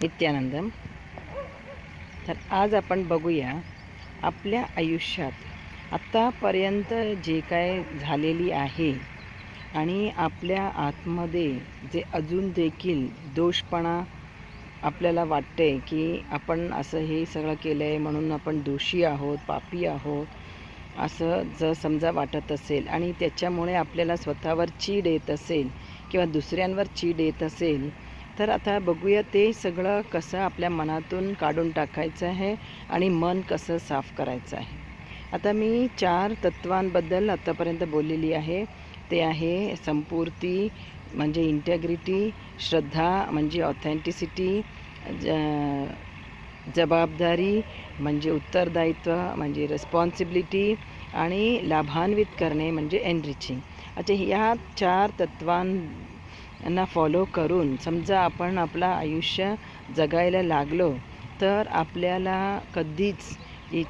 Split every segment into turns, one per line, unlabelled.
नित्यानंदम. तर आज आपण बघूया आपल्या आयुष्यात आत्तापर्यंत जे काय झालेली आहे आणि आपल्या आतमध्ये जे अजून देखील दोषपणा आपल्याला वाटते की आपण असं हे सगळं केलं आहे म्हणून आपण दोषी आहोत पापी आहोत असं जर समजा वाटत असेल आणि त्याच्यामुळे आपल्याला स्वतःवर चीड येत असेल किंवा दुसऱ्यांवर चीड येत असेल तर आता बघूया ते सगळं कसं आपल्या मनातून काढून टाकायचं आहे आणि मन कसं साफ करायचं आहे. आता मी चार तत्वांबद्दल आत्तापर्यंत बोललेली आहे. ते आहे संपूर्ती म्हणजे इंटॅग्रिटी श्रद्धा म्हणजे ऑथेंटिसिटी ज जबाबदारी म्हणजे उत्तरदायित्व म्हणजे रिस्पॉन्सिबिलिटी आणि लाभान्वित करणे म्हणजे एनरिचिंग अच्छा ह्या चार तत्वां यांना फॉलो करून. समजा आपण आपलं आयुष्य जगायला लागलो तर आपल्याला कधीच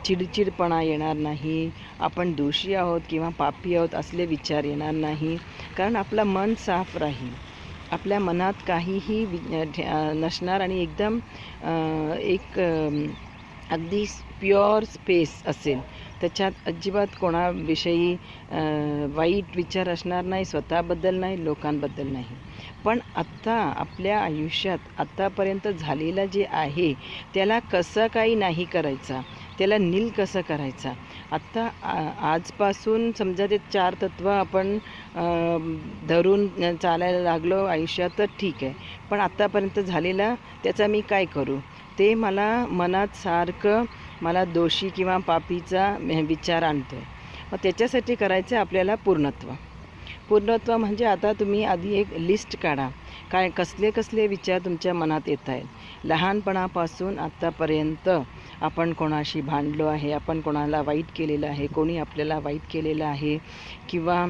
चिडचिडपणा येणार नाही. आपण दोषी आहोत किंवा पापी आहोत असले विचार येणार नाही. कारण आपलं मन साफ राहील. आपल्या मनात काहीही वि नसणार आणि एकदम एक अगदी प्युअर स्पेस असेल. त्याच्यात अजिबात कोणाविषयी वाईट विचार असणार नाही स्वतःबद्दल नाही लोकांबद्दल नाही. पण आत्ता आपल्या आयुष्यात आत्तापर्यंत झालेलं जे आहे त्याला कसं काही नाही करायचा. त्याला नील कसं करायचा? आत्ता आजपासून समजा ते चार तत्व आपण धरून चालायला लागलो आयुष्यात तर ठीक आहे. पण आत्तापर्यंत झालेला त्याचा मी काय करू? ते मला मनात सारखं मला दोषी किंवा पापीचा विचार आणतो मग त्याच्यासाठी करायचं आहे आपल्याला पूर्णत्व. पूर्णत्व म्हणजे आता तुम्ही आधी एक लिस्ट काढा. काय कसले कसले विचार तुमच्या मनात येत आहेत? लहानपणापासून आत्तापर्यंत आपण कोणाशी भांडलो आहे आपण कोणाला वाईट केलेलं आहे कोणी आपल्याला वाईट केलेलं आहे किंवा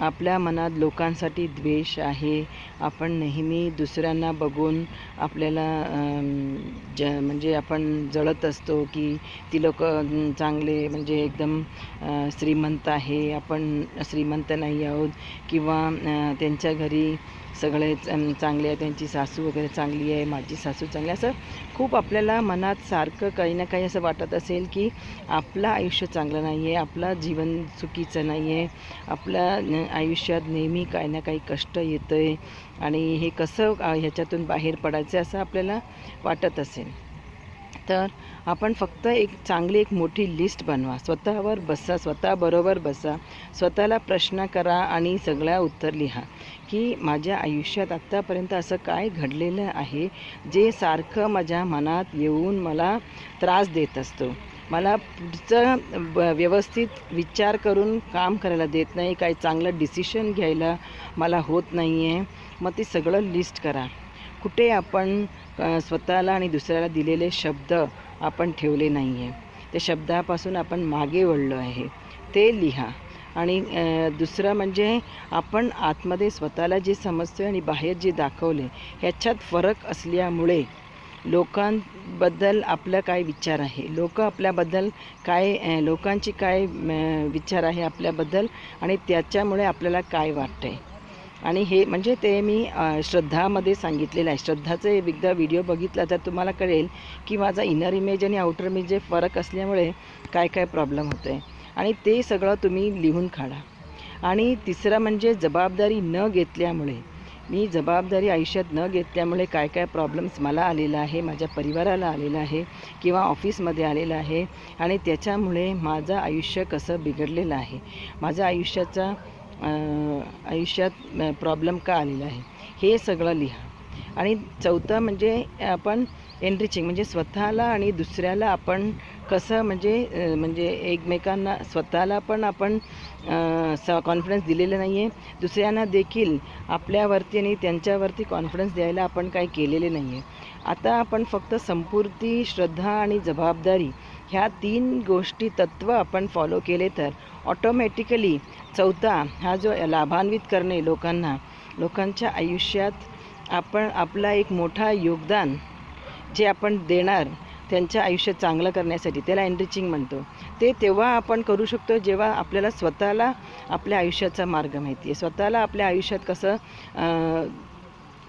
आपल्या मनात लोकांसाठी द्वेष आहे आपण नेहमी दुसऱ्यांना बघून आपल्याला ज म्हणजे आपण जळत असतो की ती लोक चांगले म्हणजे एकदम श्रीमंत आहे आपण श्रीमंत नाही आहोत किंवा त्यांच्या घरी सगळे चांगले आहे त्यांची सासू वगैरे चांगली आहे माझी सासू चांगली आहे. असं खूप आपल्याला मनात सारखं काही ना काही असं वाटत असेल की आपलं आयुष्य चांगलं नाही आहे आपलं जीवन चुकीचं नाही आहे आपल्या न- आयुष्यात नेहमी काही ना काही कष्ट येतं आहे आणि हे कसं ह्याच्यातून बाहेर पडायचं असं आपल्याला वाटत असेल तर आपण फक्त एक चांगली एक मोठी लिस्ट बनवा. स्वतःवर बसा स्वतःबरोबर बसा. स्वतःला प्रश्न करा आणि सगळ्या उत्तर लिहा. की माझ्या आयुष्यात आत्तापर्यंत असं काय घडलेलं आहे जे सारखं माझ्या मनात येऊन मला त्रास देत असतो. मला पुढचं ब व्यवस्थित विचार करून काम करायला देत नाही काही चांगलं डिसिशन घ्यायला मला होत नाही आहे मग ते सगळं लिस्ट करा. कुठे आपण स्वतःला आणि दुसऱ्याला दिलेले शब्द आपण ठेवले नाही आहे त्या शब्दापासून आपण मागे वळलो आहे. ते लिहा. आणि दुसरं म्हणजे आपण आतमध्ये स्वतःला जे समजतो आणि बाहेर जे दाखवले ह्याच्यात फरक असल्यामुळे लोकांबद्दल आपलं काय विचार आहे? लोक आपल्याबद्दल काय लोकांची काय विचार आहे आपल्याबद्दल? आणि त्याच्यामुळे आपल्याला काय वाटतं आहे आणि हे म्हणजे ते मी श्रद्धामध्ये सांगितलेलं आहे. श्रद्धाचं एकदा व्हिडिओ बघितला तर तुम्हाला कळेल की माझा इनर इमेज आणि आउटर इमेज जे फरक असल्यामुळे काय काय प्रॉब्लेम होतं आहे आणि ते सगळं तुम्ही लिहून काढा. आणि तिसरं म्हणजे जबाबदारी न घेतल्यामुळे मी जबाबदारी आयुष्यात न घेतल्यामुळे काय काय प्रॉब्लेम्स मला आलेला आहे माझ्या परिवाराला आलेला आहे किंवा ऑफिसमध्ये आलेलं आहे आणि त्याच्यामुळे माझं आयुष्य कसं बिघडलेलं आहे. माझ्या आयुष्याचा आयुष्यात प्रॉब्लेम का आलेला आहे? हे सगळं लिहा. आणि चौथं म्हणजे आपण एनरिचिंग म्हणजे स्वतःला आणि दुसऱ्याला आपण कसं म्हणजे म्हणजे एकमेकांना स्वतःला पण आपण स कॉन्फिडन्स दिलेलं नाही आहे दुसऱ्यांना देखील आपल्यावरती आणि त्यांच्यावरती कॉन्फिडन्स द्यायला आपण काही केलेले नाही आहे आता आपण फक्त संपूर्ती श्रद्धा आणि जबाबदारी ह्या तीन गोष्टी तत्त्व आपण फॉलो केले तर ऑटोमॅटिकली चौथा हा जो लाभान्वित करणे लोकांना लोकांच्या आयुष्यात आपण आपला एक मोठा योगदान जे आपण देणार त्यांच्या आयुष्य चांगलं करण्यासाठी त्याला एनरिचिंग म्हणतो. ते तेव्हा आपण करू शकतो जेव्हा आपल्याला स्वतःला आपल्या आयुष्याचा मार्ग माहिती आहे. स्वतःला आपल्या आयुष्यात कसं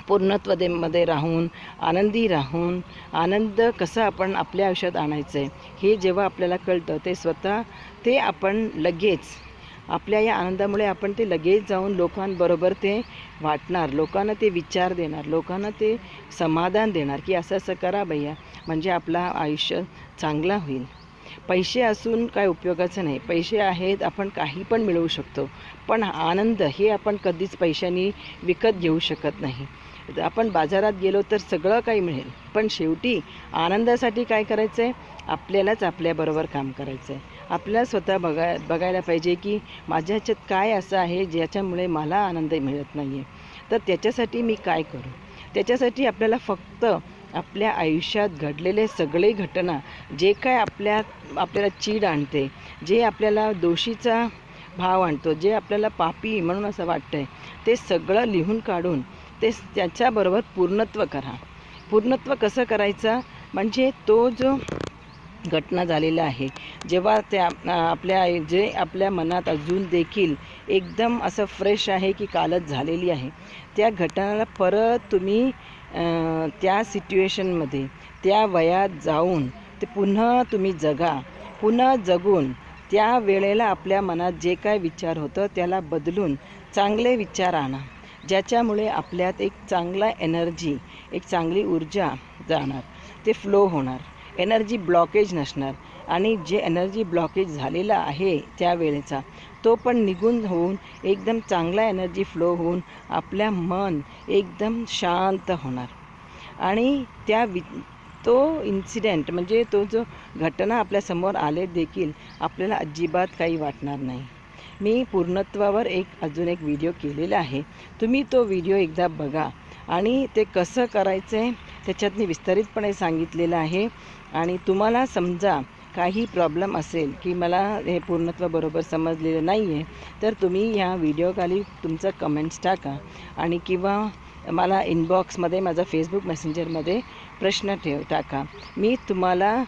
पूर्णत्व पूर्णत्वतेमध्ये राहून आनंदी राहून आनंद कसा आपण आपल्या आयुष्यात आणायचं आहे हे जेव्हा आपल्याला कळतं ते स्वतः ते आपण लगेच आपल्या या आनंदामुळे आपण ते लगेच जाऊन लोकांबरोबर ते वाटणार लोकांना ते विचार देणार लोकांना ते समाधान देणार की असं असं करा भैया म्हणजे आपला आयुष्य चांगला होईल. पैसे असून काय उपयोगाचं नाही पैसे आहेत आपण काही पण मिळवू शकतो पण आनंद हे आपण कधीच पैशांनी विकत घेऊ शकत नाही. आपण बाजारात गेलो तर सगळं काही मिळेल. पण शेवटी आनंदासाठी काय करायचं आहे आपल्यालाच आपल्याबरोबर काम करायचं आहे आपल्याला स्वतः बघाय बघायला पाहिजे की माझ्या ह्याच्यात काय असं आहे ज्याच्यामुळे मला आनंद मिळत नाही आहे तर त्याच्यासाठी मी काय करू? त्याच्यासाठी आपल्याला फक्त आपल्या आयुष्यात घडलेले सगळे घटना जे काय आपल्या आपल्याला चीड आणते जे आपल्याला दोषीचा भाव आणतो जे आपल्याला पापी म्हणून असं वाटतं आहे ते सगळं लिहून काढून ते त्याच्याबरोबर पूर्णत्व करा. पूर्णत्व कसं करायचं? म्हणजे तो जो घटना झालेला आहे जेव्हा त्या आपल्या जे आपल्या मनात अजून देखील एकदम असं फ्रेश आहे की कालच झालेली आहे त्या घटनाला परत तुम्ही त्या सिच्युएशनमध्ये त्या वयात जाऊन ते पुन्हा तुम्ही जगा. पुन्हा जगून त्या वेळेला आपल्या मनात जे काय विचार होतं त्याला बदलून चांगले विचार आणा. ज्याच्यामुळे आपल्यात एक चांगला एनर्जी एक चांगली ऊर्जा जाणार ते फ्लो होणार. एनर्जी ब्लॉकेज नसणार. आणि जे एनर्जी ब्लॉकेज झालेला आहे त्या वेळेचा तो पण निघून होऊन एकदम चांगला एनर्जी फ्लो होऊन आपल्या मन एकदम शांत होणार. आणि त्या वि तो इन्सिडेंट म्हणजे तो जो घटना आपल्यासमोर आले देखील आपल्याला अजिबात काही वाटणार नाही. मी पूर्णत्वावर एक अजून एक व्हिडिओ केलेला आहे. तुम्ही तो व्हिडिओ एकदा बघा. आणि ते कसं करायचं आहे त्याच्यात मी विस्तारितपणे सांगितलेलं आहे. आणि तुम्हाला समजा काही प्रॉब्लेम असेल की मला हे पूर्णत्व बरोबर समजलेलं नाही आहे तर तुम्ही ह्या व्हिडिओखाली तुमचं कमेंट्स टाका. आणि किंवा मला इनबॉक्समध्ये माझा फेसबुक मेसेंजरमध्ये प्रश्न ठेव टाका. मी तुम्हाला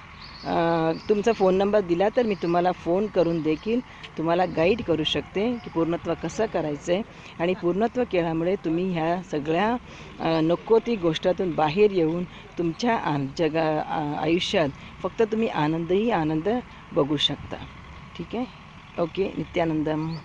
तुमचा फोन नंबर दिला तर मी तुम्हाला फोन करून देखील तुम्हाला गाईड करू शकते की पूर्णत्व कसं करायचं आहे आणि पूर्णत्व केल्यामुळे तुम्ही ह्या सगळ्या नको ती गोष्टातून बाहेर येऊन तुमच्या आन जगा आयुष्यात फक्त तुम्ही आनंदही आनंद बघू शकता. ठीक आहे? ओके नित्यानंदम.